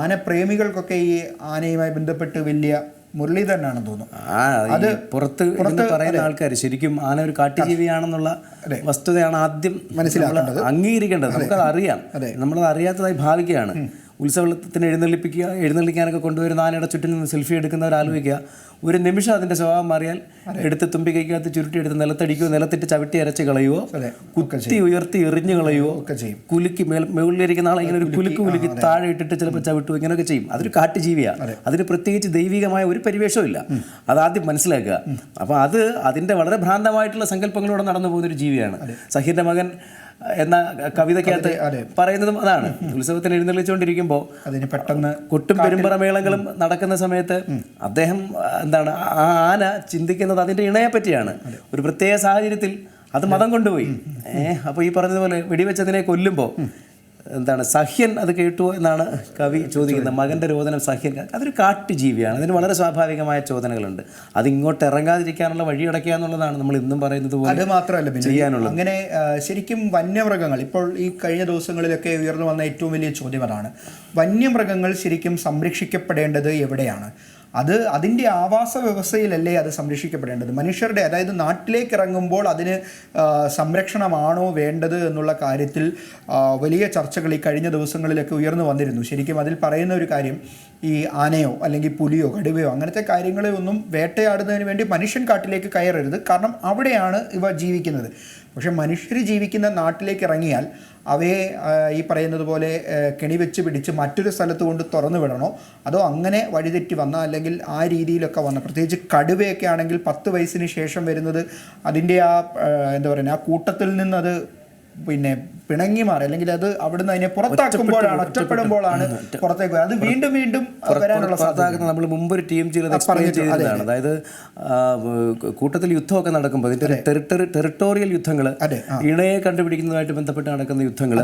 ആനപ്രേമികൾക്കൊക്കെ ഈ ആനയുമായി ബന്ധപ്പെട്ട് വലിയ മുരളീധരനാണെന്ന് തോന്നുന്നു. അത് പുറത്ത് പുറത്ത് പറയുന്ന ആൾക്കാർ ശരിക്കും ആന ഒരു കാട്ടുജീവിയാണെന്നുള്ള വസ്തുതയാണ് ആദ്യം മനസ്സിലാക്കേണ്ടത്. അംഗീകരിക്കേണ്ടത്. നമുക്കത് അറിയാം നമ്മളത് അറിയാത്തതായി ഭാവിക്കുകയാണ്. ഉത്സവത്തിന് എഴുന്നള്ളിപ്പിക്കുക എഴുന്നള്ളിക്കാനൊക്കെ കൊണ്ടുവരുന്ന ആനയുടെ ചുറ്റിൽ നിന്ന് സെൽഫി എടുക്കുന്നവർ ആലോചിക്കുക. ഒരു നിമിഷം അതിന്റെ സ്വഭാവം മാറിയാൽ എടുത്ത് തുമ്പിക്കൈക്കകത്ത് ചുരുട്ടി എടുത്ത് നിലത്തടിക്കുകയോ നിലത്തിട്ട് ചവിട്ടി അരച്ച് കളയുവോ? കുത്തി ഉയർത്തി എറിഞ്ഞു കളയുവോ? ഒക്കെ ചെയ്യും. കുലുക്കി മേൽ മുകളിലിരിക്കുന്ന ആളെ ഇങ്ങനെ ഒരു കുലുക്ക് കുലുക്കി താഴെ ഇട്ടിട്ട് ചിലപ്പോൾ ചവിട്ടു ഇങ്ങനെയൊക്കെ ചെയ്യും. അതൊരു കാട്ടുജീവിയാണ് അതിന് പ്രത്യേകിച്ച് ദൈവികമായ ഒരു പരിവേഷവും ഇല്ല. അതാദ്യം മനസ്സിലാക്കുക. അപ്പോൾ അത് അതിന്റെ വളരെ ഭ്രാന്തമായിട്ടുള്ള സങ്കല്പങ്ങളോടെ നടന്നു പോകുന്ന ഒരു ജീവിയാണ് സഹീറിന്റെ മകൻ എന്ന കവിതയ്ക്കകത്ത് പറയുന്നതും അതാണ്. ഉത്സവത്തിന് എഴുന്നള്ളിച്ചുകൊണ്ടിരിക്കുമ്പോൾ അതിന് പെട്ടെന്ന് കൊട്ടും പെരുമ്പറ മേളങ്ങളും നടക്കുന്ന സമയത്ത് അദ്ദേഹം എന്താണ് ആ ആന ചിന്തിക്കുന്നത് അതിന്റെ ഇണയെ പറ്റിയാണ് ഒരു പ്രത്യേക സാഹചര്യത്തിൽ അത് മതം കൊണ്ടുപോയി. ഏഹ് അപ്പോൾ ഈ പറഞ്ഞതുപോലെ വെടിവെച്ചതിനെ കൊല്ലുമ്പോൾ എന്താണ് സഹ്യൻ അത് കേട്ടു എന്നാണ് കവി ചോദിക്കുന്നത്. മകന്റെ രോദനം സഹ്യൻ അതൊരു കാട്ടുജീവിയാണ്. അതിന് വളരെ സ്വാഭാവികമായ ചോദനകളുണ്ട്. അത് ഇങ്ങോട്ട് ഇറങ്ങാതിരിക്കാനുള്ള വഴി അടയ്ക്കുക എന്നുള്ളതാണ് നമ്മൾ ഇന്നും പറയുന്നത് പോലെ അത് മാത്രമല്ല ചെയ്യാനുള്ളത്. അങ്ങനെ ശരിക്കും വന്യമൃഗങ്ങൾ ഇപ്പോൾ ഈ കഴിഞ്ഞ ദിവസങ്ങളിലൊക്കെ ഉയർന്നു വന്ന ഏറ്റവും വലിയ ചോദ്യം അതാണ്. വന്യമൃഗങ്ങൾ ശരിക്കും സംരക്ഷിക്കപ്പെടേണ്ടത് എവിടെയാണ്? അത് അതിന്റെ ആവാസ വ്യവസ്ഥയിലല്ലേ അത് സംരക്ഷിക്കപ്പെടേണ്ടത്? മനുഷ്യരുടെ അതായത് നാട്ടിലേക്ക് ഇറങ്ങുമ്പോൾ അതിന് സംരക്ഷണമാണോ വേണ്ടത് എന്നുള്ള കാര്യത്തിൽ വലിയ ചർച്ചകൾ ഈ കഴിഞ്ഞ ദിവസങ്ങളിലൊക്കെ ഉയർന്നു വന്നിരുന്നു. ശരിക്കും അതിൽ പറയുന്ന ഒരു കാര്യം ഈ ആനയോ അല്ലെങ്കിൽ പുലിയോ കടുവയോ അങ്ങനത്തെ കാര്യങ്ങളെ ഒന്നും വേട്ടയാടുന്നതിന് വേണ്ടി മനുഷ്യൻ കാട്ടിലേക്ക് കയറരുത്. കാരണം അവിടെയാണ് ഇവ ജീവിക്കുന്നത്. പക്ഷേ മനുഷ്യർ ജീവിക്കുന്ന നാട്ടിലേക്ക് ഇറങ്ങിയാൽ അവയെ ഈ പറയുന്നത് പോലെ കെണിവെച്ച് കെണി വെച്ച് പിടിച്ച് മറ്റൊരു സ്ഥലത്ത് കൊണ്ട് തുറന്നു വിടണോ? അതോ അങ്ങനെ വഴിതെറ്റി വന്ന അല്ലെങ്കിൽ ആ രീതിയിലൊക്കെ വന്ന പ്രത്യേകിച്ച് കടുവയൊക്കെ ആണെങ്കിൽ പത്ത് വയസ്സിന് ശേഷം വരുന്നത് അതിന്റെ ആ, എന്താ പറയുക ആ കൂട്ടത്തിൽ നിന്നത് പിന്നെ പിണങ്ങി മാറി. അല്ലെങ്കിൽ അത് അവിടുന്ന് അതിനെ പുറത്താക്കുമ്പോഴാണ് ഒറ്റപ്പെടുമ്പോഴാണ് പുറത്തേക്ക് അത് വീണ്ടും വീണ്ടും വരാനുള്ള സാധ്യത നമ്മൾ മുമ്പ് ഒരു ടീം ചെയ്ത് എക്സ്പ്ലെയിൻ ചെയ്തതാണ്. അതായത് കൂട്ടത്തിൽ യുദ്ധമൊക്കെ നടക്കുമ്പോൾ ഇതിന്റെ ടെറിട്ടറി ടെറിട്ടോറിയൽ യുദ്ധങ്ങൾ ഇണയെ കണ്ടുപിടിക്കുന്നതുമായിട്ട് ബന്ധപ്പെട്ട് നടക്കുന്ന യുദ്ധങ്ങൾ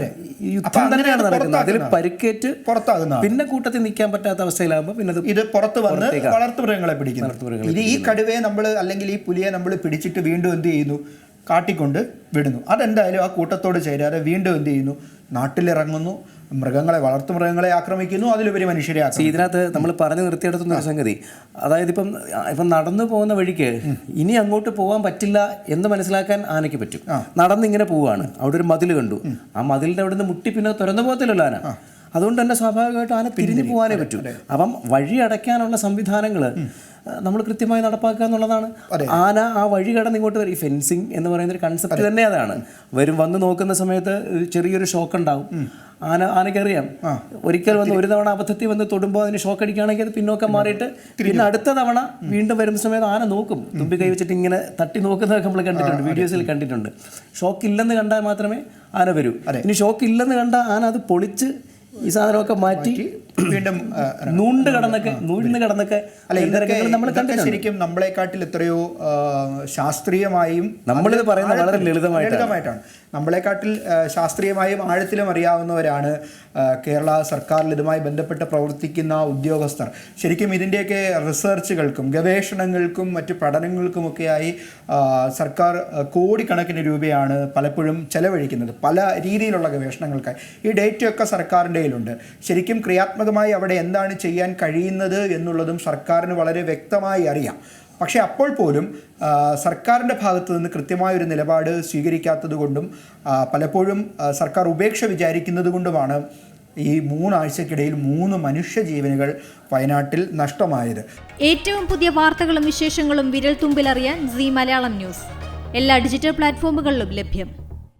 ഈ യുദ്ധം തന്നെയാണ് നടക്കുന്നത്. അതിൽ പരിക്കേറ്റ് പുറത്താകുന്ന പിന്നെ കൂട്ടത്തിൽ നിൽക്കാൻ പറ്റാത്ത അവസ്ഥയിലാകുമ്പോൾ പിന്നെ ഇത് പുറത്ത് വന്ന് വളർത്തു മൃഗങ്ങളെ പിടിക്കുന്നു. ഇത് ഈ കടുവയെ നമ്മൾ അല്ലെങ്കിൽ ഈ പുലിയെ നമ്മൾ പിടിച്ചിട്ട് വീണ്ടും എന്ത് ചെയ്യുന്നു? കാട്ടിക്കൊണ്ട് വിടുന്നു. അതെന്തായാലും ആ കൂട്ടത്തോട് ചേരാതെ വീണ്ടും എന്ത് ചെയ്യുന്നു? നാട്ടിലിറങ്ങുന്നു. മൃഗങ്ങളെ വളർത്തു മൃഗങ്ങളെ ആക്രമിക്കുന്നു. അതിലുപരി മനുഷ്യരെ ഇതിനകത്ത് നമ്മൾ പറഞ്ഞു നിർത്തിയെടുത്തുന്ന ഒരു സംഗതി. അതായത് ഇപ്പം ഇപ്പം നടന്നു പോകുന്ന വഴിക്ക് ഇനി അങ്ങോട്ട് പോകാൻ പറ്റില്ല എന്ന് മനസ്സിലാക്കാൻ ആനയ്ക്ക് പറ്റും. നടന്നിങ്ങനെ പോവുകയാണ് അവിടെ ഒരു മതിൽ കണ്ടു. ആ മതിലിന്റെ അവിടെ നിന്ന് മുട്ടി പിന്നെ തുറന്നു പോകത്തില്ലല്ലോ ആന. അതുകൊണ്ട് തന്നെ സ്വാഭാവികമായിട്ടും ആന തിരിഞ്ഞു പോകാനേ പറ്റൂ. അപ്പം വഴി അടയ്ക്കാനുള്ള സംവിധാനങ്ങൾ നമ്മൾ കൃത്യമായി നടപ്പാക്കുക എന്നുള്ളതാണ്. ആന ആ വഴി കടന്ന് ഇങ്ങോട്ട് വരും. ഈ ഫെൻസിങ് എന്ന് പറയുന്ന ഒരു കൺസെപ്റ്റ് തന്നെ അതാണ്. വരും വന്ന് നോക്കുന്ന സമയത്ത് ചെറിയൊരു ഷോക്ക് ഉണ്ടാവും. ആന ആനയ്ക്കറിയാം. ഒരിക്കൽ വന്ന് ഒരു തവണ അബദ്ധത്തിൽ വന്ന് തൊടുമ്പോൾ അതിന് ഷോക്ക് അടിക്കുകയാണെങ്കിൽ അത് പിന്നോക്കം മാറിയിട്ട് പിന്നെ അടുത്ത തവണ വീണ്ടും വരുന്ന സമയത്ത് ആന നോക്കും. തുമ്പി കൈ വെച്ചിട്ട് ഇങ്ങനെ തട്ടി നോക്കുന്നതൊക്കെ നമ്മൾ കണ്ടിട്ടുണ്ട്. വീഡിയോസിൽ കണ്ടിട്ടുണ്ട്. ഷോക്ക് ഇല്ലെന്ന് കണ്ടാൽ മാത്രമേ ആന വരൂ. ഇനി ഷോക്ക് ഇല്ലെന്ന് കണ്ടാൽ ആന അത് പൊളിച്ച് ഈ സാധനമൊക്കെ മാറ്റി വീണ്ടും നൂണ്ട് കടന്നൊക്കെ കടന്നൊക്കെ അല്ല ഇതൊക്കെ നമ്മൾ ശരിക്കും നമ്മളെക്കാട്ടിൽ എത്രയോ ശാസ്ത്രീയമായും നമ്മളിത് പറയുന്നത് വളരെ ലളിതമായിട്ടാണ്. നമ്മളെക്കാട്ടിൽ ശാസ്ത്രീയമായും ആഴത്തിലും അറിയാവുന്നവരാണ് കേരള സർക്കാരിൽ ഇതുമായി ബന്ധപ്പെട്ട് പ്രവർത്തിക്കുന്ന ഉദ്യോഗസ്ഥർ. ശരിക്കും ഇതിന്റെയൊക്കെ റിസർച്ചുകൾക്കും ഗവേഷണങ്ങൾക്കും മറ്റ് പഠനങ്ങൾക്കുമൊക്കെയായി സർക്കാർ കോടിക്കണക്കിന് രൂപയാണ് പലപ്പോഴും ചെലവഴിക്കുന്നത്. പല രീതിയിലുള്ള ഗവേഷണങ്ങൾക്കായി. ഈ ഡേറ്റയൊക്കെ സർക്കാരിന്റെ കയ്യിലുണ്ട് ശരിക്കും ക്രിയാത്മകമായി അവിടെ എന്താണ് ചെയ്യാൻ കഴിയുന്നത് എന്നുള്ളതും സർക്കാരിന് വളരെ വ്യക്തമായി അറിയാം. പക്ഷേ അപ്പോൾ പോലും സർക്കാരിന്റെ ഭാഗത്തു നിന്ന് കൃത്യമായൊരു നിലപാട് സ്വീകരിക്കാത്തത് കൊണ്ടും പലപ്പോഴും സർക്കാർ ഉപേക്ഷ വിചാരിക്കുന്നത് കൊണ്ടുമാണ് ഈ മൂന്നാഴ്ചക്കിടയിൽ മൂന്ന് മനുഷ്യജീവനുകൾ വയനാട്ടിൽ നഷ്ടമായത്. ഏറ്റവും പുതിയ വാർത്തകളും വിശേഷങ്ങളും വിരൽ തുമ്പിലറിയാൻ സി മലയാളം ന്യൂസ്. എല്ലാ ഡിജിറ്റൽ പ്ലാറ്റ്ഫോമുകളിലും ലഭ്യം.